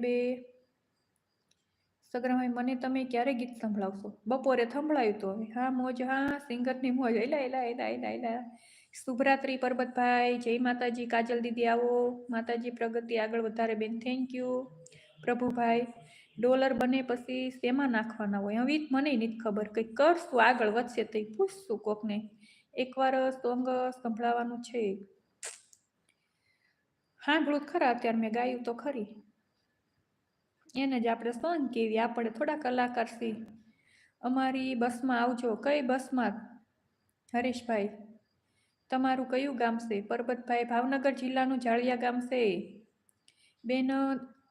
બે. સગરાભાઈ, મને તમે ક્યારે ગીત સંભળાવશો? બપોરે સંભળાયું તો હા, મોજ, હા, સિંગરની મોજ. એલા એલા એલા એલા એલા. શુભરાત્રી, પરબતભાઈ. જય માતાજી. કાજલ દીદી, આવો. માતાજી પ્રગતિ આગળ વધારે, બેન. થેન્ક યુ પ્રભુભાઈ, ડોલર બને પછી શેમાં નાખવાના હોય? હવે મને નથી ખબર. કંઈક કરશું, આગળ વધશે તો પૂછશું કોકને. એકવાર સોંગ સંભળાવવાનું છે. હા જ ખરા, અત્યારે મેં ગાયું તો ખરી. એને જ આપણે સોંગ કેવી આપણે થોડા કલાકાર છીએ. અમારી બસમાં આવજો. કઈ બસમાં? હરીશભાઈ, તમારું કયું ગામ છે? પરબતભાઈ, ભાવનગર જિલ્લાનું જાળિયા ગામ છે. બેન,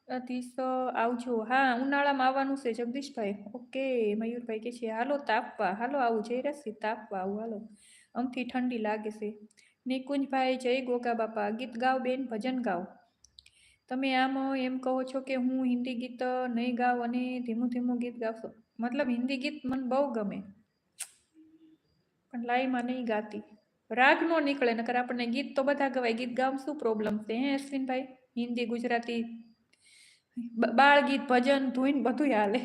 અતિશ, આવજો. હા, ઉનાળામાં આવવાનું છે, જગદીશભાઈ. ઓકે, મયુરભાઈ કે છે, હાલો, તાપવા. હાલો, આવું જઈ રહેશે તાપવા, આવું, હાલો. અમથી ઠંડી લાગે છે. નિકુંજભાઈ, જય ગોગા બાપા. ગીત ગાવ બેન, ભજન ગાવ તમે આમ એમ કહો છો કે હું હિન્દી ગીત નહીં ગાઉં અને ધીમું ધીમું ગીત ગાવશો મતલબ હિન્દી ગીત મને બહુ ગમે. પણ લાઈમાં નહીં ગાતી. રાગ નો નીકળે, નકર આપણને ગીત તો બધા ગવાય. ગીત ગામ શું પ્રોબ્લેમ છે, હે, અશ્વિનભાઈ? હિન્દી, ગુજરાતી બાળ ગીત, ભજન, ધૂન બધું હાલે.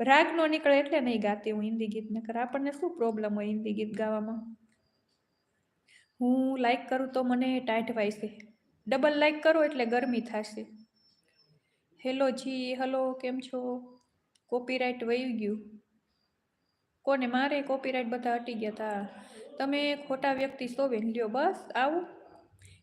રાગ નો નીકળે એટલે નહીં ગાતી હું હિન્દી ગીત. નકર આપણને શું પ્રોબ્લેમ હોય હિન્દી ગીત ગાવામાં? હું લાઈક કરું તો મને ટાઈટ વાયશે ડબલ લાઇક કરો એટલે ગરમી થશે. હેલો જી હલો કેમ છો? કોપીરાઇટ વહી ગયું. કોને મારે કોપીરાઇટ બધા હટી ગયા હતા તમે ખોટા વ્યક્તિ સોવેન લ્યો બસ, આવું?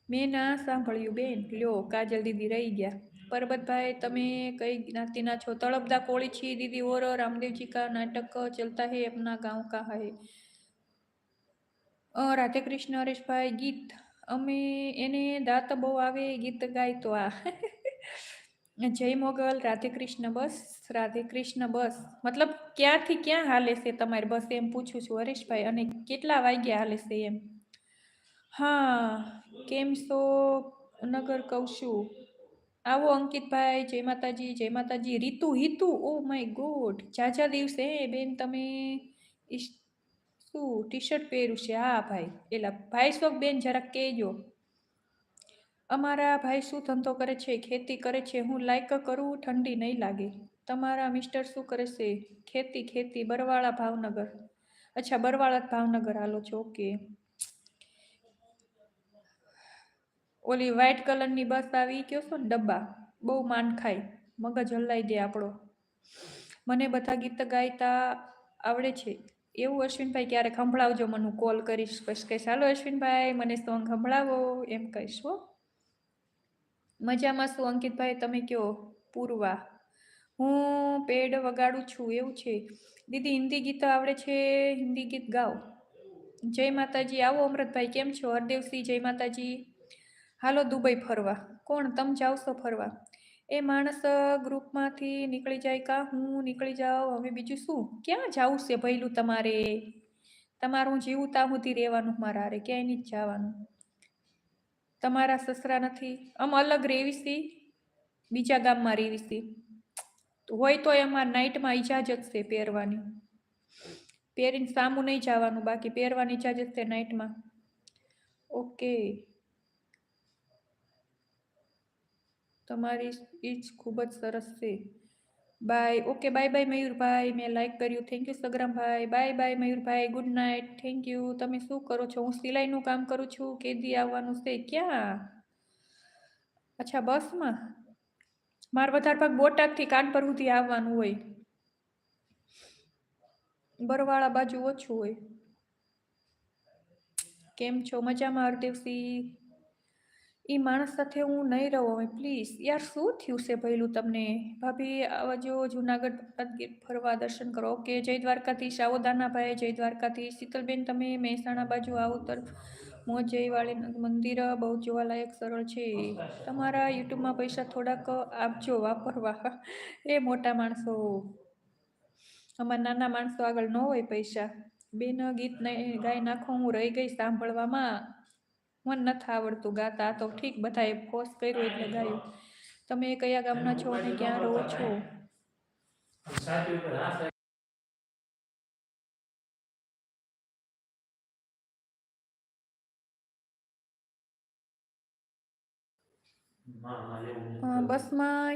મેં ના સાંભળ્યું બેન. લ્યો, કાજલ દીદી રહી ગયા. પરબતભાઈ તમે કઈ જ્ઞાતિના છો? તળપદા કોળી છી દીદી, ઓર, રામદેવજી કા નાટક ચલતા હે એમના ગાંવ કા હે? રાધે કૃષ્ણ, હરેશભાઈ, ગીત. અમે એને દાંત બહુ આવે ગીત ગાય તો આ. જય મોગલ, રાધે કૃષ્ણ બસ, રાધે કૃષ્ણ બસ. મતલબ ક્યાંથી ક્યાં હાલે છે તમારે બસ એમ પૂછું છું હરેશભાઈ અને કેટલા વાગ્યા હાલે છે એમ? હા, કેમ છો? નગર કહું છું. આવો અંકિતભાઈ, જય માતાજી જય માતાજી. Ritu Hitu oh my God જાજા દિવસે બેન તમે. ઈશ- શું ટી શર્ટ પહેર્યું છે? હા, ભાઈ. એલા, ભાઈ શોક બેન જરાક કહેજો. અમારા ભાઈ શું ધંધો કરે છે? ખેતી કરે છે? હું લાયક કરું, ઠંડી નહીં લાગે. તમારા મિસ્ટર શું કરે છે? ખેતી ખેતી, બરવાળા ભાવનગર. અચ્છા, બરવાળા ભાવનગર હાલો છો, ઓકે. ઓલી વ્હાઈટ કલરની બસ આવી કયો છો ને ડબ્બા, બહુ માન ખાય. મગજ હલાઈ દે આપણો. મને બધા ગીત ગાયતા આવડે છે. એવું અશ્વિનભાઈ ક્યારેક સંભળાવજો મને હું કોલ કરીશ. પછી કહીશ, હાલો અશ્વિનભાઈ, મને સોંગ સંભળાવો એમ કહીશ, હો. મજામાં શું અંકિતભાઈ, તમે કયો? પૂર્વા. હું પેડ વગાડું છું. એવું છે. દીદી, હિન્દી ગીત આવડે છે? હિન્દી ગીત ગાઓ. જય માતાજી. આવો અમૃતભાઈ, કેમ છો? હરદેવસિંહ, જય માતાજી. હાલો દુબઈ ફરવા. કોણ? તમે જાવશો ફરવા. એ માણસ ગ્રુપમાંથી નીકળી જાય કા હું નીકળી જાઉં, હવે બીજું શું? ક્યાં જવું છે ભયલું તમારે? તમારું જીવું ત્યાં રહેવાનું મારા હારે, ક્યાંય નહીં જવાનું. તમારા સસરા નથી. આમ અલગ રહેવીશી બીજા ગામમાં રહેવીશી હોય તો એમાં નાઇટમાં ઇજાજત છે પહેરવાની. પહેરીને સામું નહીં જવાનું, બાકી પહેરવાની ઇજાજત છે નાઇટમાં ઓકે. તમારી સ્પીચ ખૂબ જ સરસ છે. Bye okay bye bye Mayurbhai. મેં લાઈક કર્યું. Thank you Sagrambhai. Bye bye Mayurbhai. Good night thank you તમે શું કરો છો? હું સિલાઈનું કામ કરું છું. કેદી આવવાનું છે? ક્યાં? અચ્છા, બસમાં? મારે વધારે ભાગ બોટાદથી કાનપર સુધી આવવાનું હોય. બરવાળા બાજુ ઓછું હોય. કેમ છો? મજામાં, હરદેવસિંહ? એ માણસ સાથે હું નહીં રહું પ્લીઝ યાર, શું થયું છે ભયલું તમને? ભાભી આવજો જુનાગઢ પ્રતાપગીર ફરવા દર્શન કરો. ઓકે, જય દ્વારકાધીશ. આવો દાનાભાઈ, જય દ્વારકાધીશ. શીતલબેન, તમે મહેસાણા બાજુ આવો. તરફ મોજયવાળી મંદિર બહુ જોવાલાયક, સરળ છે. તમારા યુટ્યુબમાં પૈસા થોડાક આપજો વાપરવા એ મોટા માણસો. અમારા નાના માણસો આગળ ન હોય પૈસા. બેન, ગીત ગાઈ નાખો. હું રહી ગઈ સાંભળવામાં. મને નથી આવડતું ગાતા. તો ઠીક બધાએ ફોર્સ કર્યું એટલે ગાયું. તમે કયા ગામના છો અને ક્યાં રહો છો? બસમાં